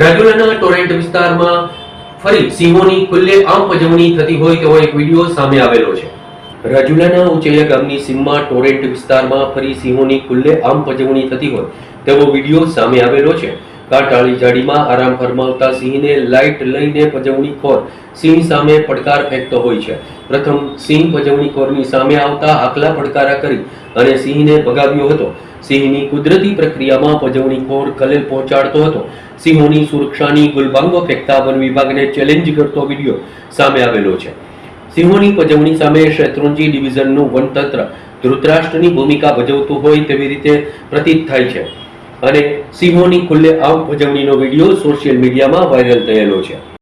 રાજુલાના Torrent વિસ્તારમાં ફરી સિંહોની ખુલ્લે આમ પજવણી થતી હોય તેવો એક વીડિયો સામે આવેલો છે. રાજુલાના ઉચૈયા ગામની સીમમાં ટોરેન્ટ વિસ્તારમાં ફરી સિંહોની ખુલ્લે આમ પજવણી થતી હોય તેવો વીડિયો સામે આવેલો છે. કાંટાળી જાડીમાં આરામ ફરમાવતા સિંહને લાઇટ લઈને પજવણી ખોર સિંહ સામે પડકાર ફેંકતો હોય છે. પ્રથમ સિંહ પજવણી ખોરની સામે આવતા હાકલા પડકારા કરી અને સિંહને ભગાવ્યો હતો. સિંહની કુદરતી પ્રક્રિયામાં પજવણીખોર ખલેલ પહોંચાડતો હતો. સિંહોની સુરક્ષાની ગુલબાંગો ફેંકતા વન વિભાગને ચેલેન્જ કરતો વીડિયો સામે આવેલો છે. સિંહોની પજવણી સામે શેત્રુંજી ડિવિઝનનું વનતંત્ર ધૃતરાષ્ટ્રની ભૂમિકા ભજવતું હોય તેવી રીતે પ્રતીત થાય છે. અને સિંહોની ખુલ્લે આમ પજવણીનો વીડિયો સોશિયલ મીડિયામાં વાયરલ થયેલો છે.